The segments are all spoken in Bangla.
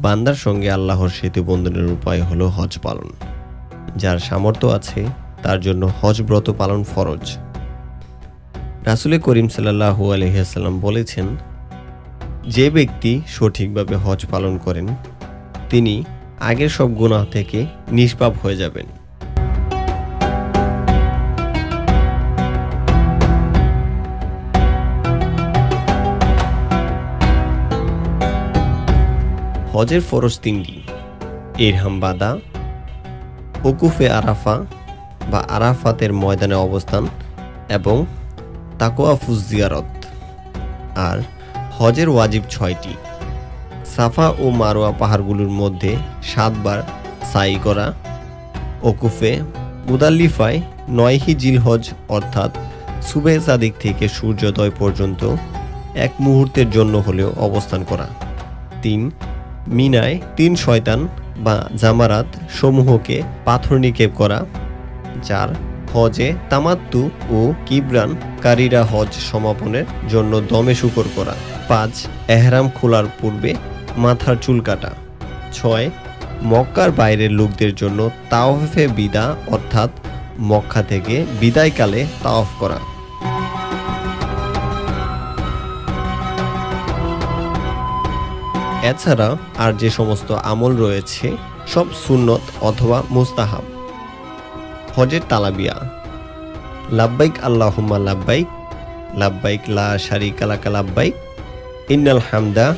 বান্দার সঙ্গে আল্লাহর সেতু বন্ধনের উপায় হলো হজ পালন। যার সামর্থ্য আছে, তার জন্য হজ ব্রত পালন ফরজ। রাসুলে করিম সাল্লাহু আলহিহাসাল্লাম বলেছেন, যে ব্যক্তি সঠিকভাবে হজ পালন করেন, তিনি আগের সব গুণা থেকে নিষ্পাপ হয়ে যাবেন। হজের ফরজ তিনটি। ইরহাম বাদা, ওকুফে আরাফা বা আরাফাতের ময়দানে অবস্থান এবং তাকোয়া ফুজিয়ারত আর হজের ওয়াজিব ছয়টি। সাফা ও মারোয়া পাহাড়গুলোর মধ্যে সাতবার সাই করা। ওকুফে মুদাল্লিফায় নয়হি জিলহজ অর্থাৎ সুবে সাদিক থেকে সূর্যোদয় পর্যন্ত এক মুহূর্তের জন্য হলেও অবস্থান করা। তিন মিনায় তিন শয়তান বা জামারাত সমূহকে পাথর নিক্ষেপ করা চার হজে তামাত্তু ও কিবরান কারীরা হজ সমাপনের জন্য দমে শুকর করা। পাঁচ, এহরাম খোলার পূর্বে মাথার চুল কাটা। ছয়, মক্কার বাইরের লোকদের জন্য তাওফে বিদা অর্থাৎ মক্কা থেকে বিদায়কালে তাওফ করা। এছাড়া আর যে সমস্ত আমল রয়েছে, সব সুন্নত অথবা মুস্তাহাব। হজের তালাবিয়া। লাব্বাইক আল্লাহুম্মা লাব্বাইক লাব্বাইক লা শারিকা লাকা লাব্বাইক, ইন্নাল হামদা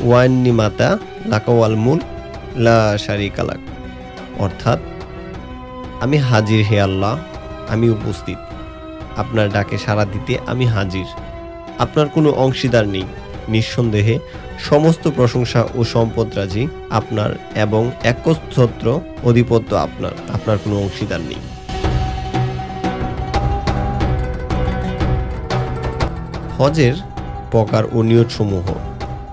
ওয়ান্নি মাতা লাকাওয়াল মুল লা শারিকা লাক। অর্থাৎ, আমি হাজির হে আল্লাহ, আমি উপস্থিত। আপনার ডাকে সাড়া দিতে আমি হাজির। আপনার কোনো অংশীদার নেই। নিঃসন্দেহে সমস্ত প্রশংসা ও সম্পদ রাজি আপনার এবং একচ্ছত্র অধিপত্য আপনার। আপনার কোনো অংশীদার নেই। হজের প্রকার ও নিয়তসমূহ।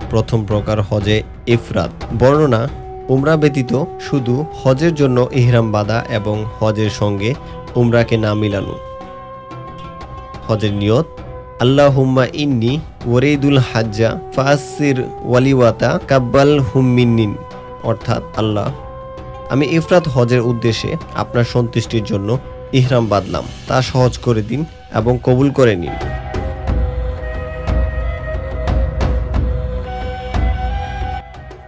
প্রথম প্রকার হজে ইফরাত বর্ণনা, উমরা ব্যতীত শুধু হজের জন্য ইহরাম বাঁধা এবং হজের সঙ্গে উমরাকে না মিলানো। হজের নিয়ত আল্লাহুম্মা ইন্নি ওরেদুল হাজ্জা ফাসির ওয়ালিওয়াতা কাব্বাল হুম্মিনিন অর্থাৎ আল্লাহ, আমি ইফরাত হজের উদ্দেশ্যে আপনার সন্তুষ্টির জন্য ইহরাম বাঁধলাম। তা সহজ করে দিন এবং কবুল করে নিন।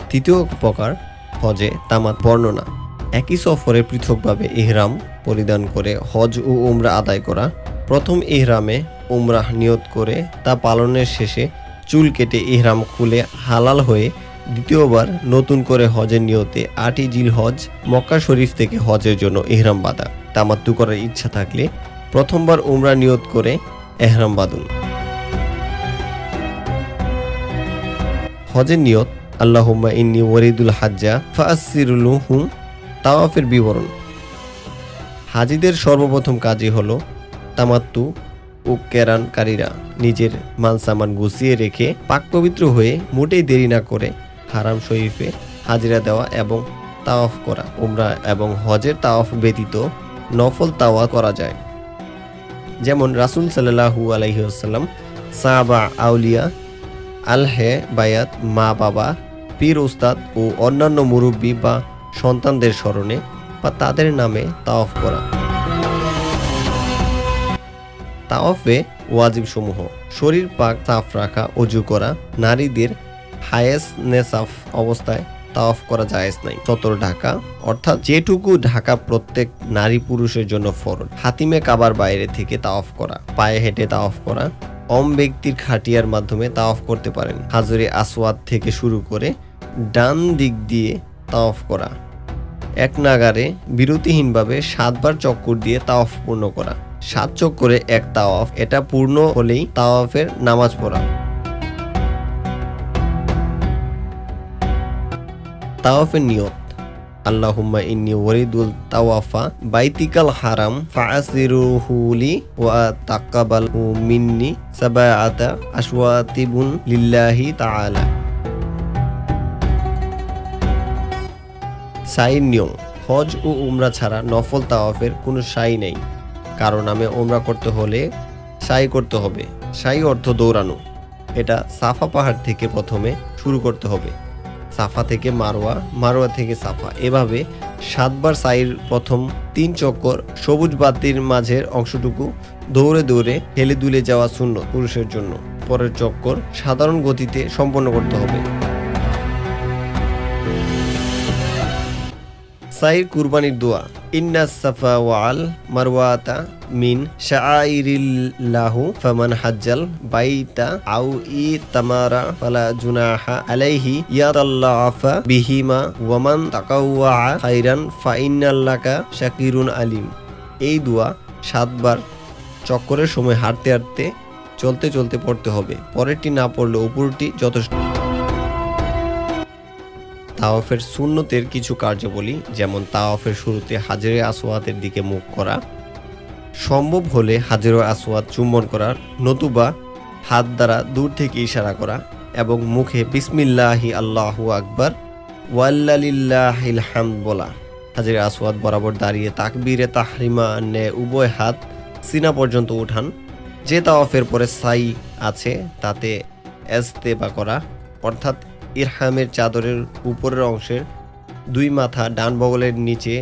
তৃতীয় প্রকার হজে তামাত বর্ণনা। একই সফরে পৃথকভাবে ইহরাম পরিধান করে হজ ও উমরা আদায় করা। প্রথম ইহরামে উমরাহ নিয়ত করে তা পালনের শেষে চুল কেটে ইহরাম খুলে হালাল হয়ে দ্বিতীয়বার নতুন করে হজের নিয়তে আটই জিল হজ মক্কা শরীফ থেকে হজের জন্য ইহরাম বাঁধা। তামাত্তু করার ইচ্ছা থাকলে প্রথমবার উমরা নিয়ত করে এহরাম বাঁধুন। হজের নিয়ত, আল্লাহুম্মা ইন্নি ওয়ারিদুল হাজ্জা ফাসিরুল হুম তাওয়াফের বিবরণ। হাজিদের সর্বপ্রথম কাজই হলো তামাত্তু ও কেরানকারীরা নিজের মানসামান গুছিয়ে রেখে পাক পবিত্র হয়ে মোটেই দেরি না করে হারাম শরীফে হাজিরা দেওয়া এবং তাওয়াফ করা, উমরা এবং হজের তাওয়াফ ব্যতীত নফল তাওয়া করা যায়। যেমন রাসুল সাল্লাহু আলহিহাল্লাম সাবা আউলিয়া, আলহে বায়াত, মা বাবা, পীর উস্তাদ ও অন্যান্য মুরব্বী বা সন্তানদের স্মরণে বা তাদের নামে তাওয়াফ করা। তাওয়াফে ওয়াজিব সমূহ শরীর পাক সাফ রাখা, অজু করা, নারীদের হায়েস নেসাফ অবস্থায় তাওয়াফ করা জায়েজ নাই। চতর ঢাকা, অর্থাৎ যেটুকু ঢাকা প্রত্যেক নারী পুরুষের জন্য ফরজ। হাতিমে কাবার বাইরে থেকে তাওয়াফ করা, পায়ে হেঁটে তাওয়াফ করা, অম ব্যক্তির খাটিয়ার মাধ্যমে তাওয়াফ করতে পারেন। হাজরে আসওয়াদ থেকে শুরু করে ডান দিক দিয়ে তাওয়াফ করা। এক নাগারে বিরতিহীনভাবে সাতবার চক্কর দিয়ে তাওয়াফ পূর্ণ করা। সাত চক্করে এক তাওয়াফ। এটা পূর্ণ হলেই তাওয়াফের নামাজ পড়া। তাওয়াফের নিয়ত। আল্লাহুম্মা ইন্নি ওয়ারিদুল তাওয়াফা বাইতিকাল হারাম ফাআসিরুহুলি ওয়া তাকাবালহু মিন্নি সাবাআতা আশওয়াতিবুন লিল্লাহি তাআলা। সাইর নিয়ম। হজ ও উমরা ছাড়া নফল তাওয়াফের কোনো সাই নেই। কারও নামে ওমরা করতে হলে সাই করতে হবে। সাই অর্থ দৌড়ানো। এটা সাফা পাহাড় থেকে প্রথমে শুরু করতে হবে। সাফা থেকে মারোয়া মারোয়া থেকে সাফা। এভাবে সাতবার সাইর প্রথম তিন চক্কর সবুজ বাতির মাঝের অংশটুকু দৌড়ে দৌড়ে হেলে দুলে যাওয়া শূন্য পুরুষের জন্য। পরের চক্কর সাধারণ গতিতে সম্পন্ন করতে হবে। সাইর কুরবানির দোয়া। ইন্না সাফা ওয়াল মারওয়াতা মিন শাআইরিল্লাহু ফামান হাজ্জাল বাইতা আউ ই তামারা ফালা জুনাহা আলাইহি ইয়াদাল্লাফা বিহিমা ওয়ামান তাকাওয়া খাইরান ফা ইন্নাল্লাকা শাকিরুন আলিম। এই দোয়া সাতবার চক্করের সময় হাঁটতে হাঁটতে চলতে চলতে পড়তে হবে। পরেরটি না পড়লে উপরটি যথেষ্ট। তাওয়াফের সুন্নতের কিছু কার্যাবলী, যেমন তাওয়াফের শুরুতে হাজরে আসওয়াতের দিকে মুখ করা, সম্ভব হলে হাজরে আসওয়াত চুম্বন করার নতুবা হাত দ্বারা দূর থেকে ইশারা করা এবং মুখে বিসমিল্লাহি আল্লাহু আকবার, ওয়াল্লালিল্লাহিল হামদ বলা। হাজরে আসওয়াত বরাবর দাঁড়িয়ে তাকবীরে তাহরিমা নে উভয় হাত সিনা পর্যন্ত উঠান। যে তাওয়াফের পরে সাই আছে, তাতে এস্তেবা করা, অর্থাৎ ইরহামের চাদরের উপরের অংশের দুই মাথা ডান বগলের নিচে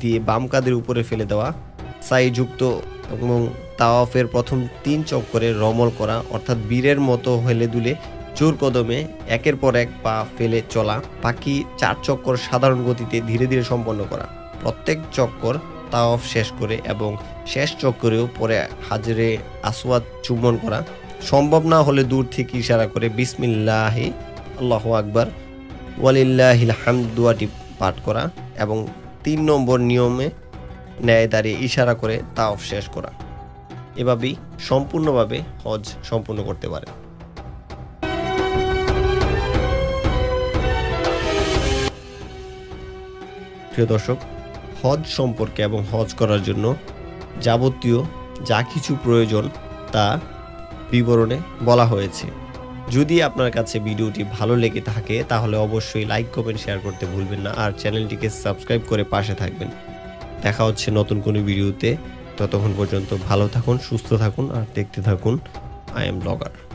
দিয়ে বাম কাদের উপরে ফেলে দেওয়া, সাই যুক্ত এবং তাওয়াফের প্রথম তিন চক্করে রমল করা, অর্থাৎ বীরের মতো হেলে দুলে চোর কদমে একের পর এক পা ফেলে চলা, বাকি চার চক্কর সাধারণ গতিতে ধীরে ধীরে সম্পন্ন করা। প্রত্যেক চক্কর তাওয়াফ শেষ করে এবং শেষ চক্করেও পরে হাজরে আসওয়াদ চুম্বন করা। সম্ভব না হলে দূর থেকে ইশারা করে বিসমিল্লাহি আল্লাহ আকবার। ওয়ালিল্লাহিল হামদ পাঠ করা এবং তিন নম্বর নিয়মে ন্যায় দাঁড়িয়ে ইশারা করে তাওফ শেষ করা। এভাবেই সম্পূর্ণভাবে হজ সম্পূর্ণ করতে পারে। প্রিয় দর্শক, হজ সম্পর্কে এবং হজ করার জন্য যাবতীয় যা কিছু প্রয়োজন তা বিবরণে বলা হয়েছে। যদি আপনার কাছে ভিডিওটি ভালো লেগে থাকে, তাহলে অবশ্যই লাইক কমেন্ট শেয়ার করতে ভুলবেন না আর চ্যানেলটিকে সাবস্ক্রাইব করে পাশে থাকবেন। দেখা হচ্ছে নতুন কোনো ভিডিওতে। ততক্ষণ পর্যন্ত ভালো থাকুন, সুস্থ থাকুন আর দেখতে থাকুন। I am blogger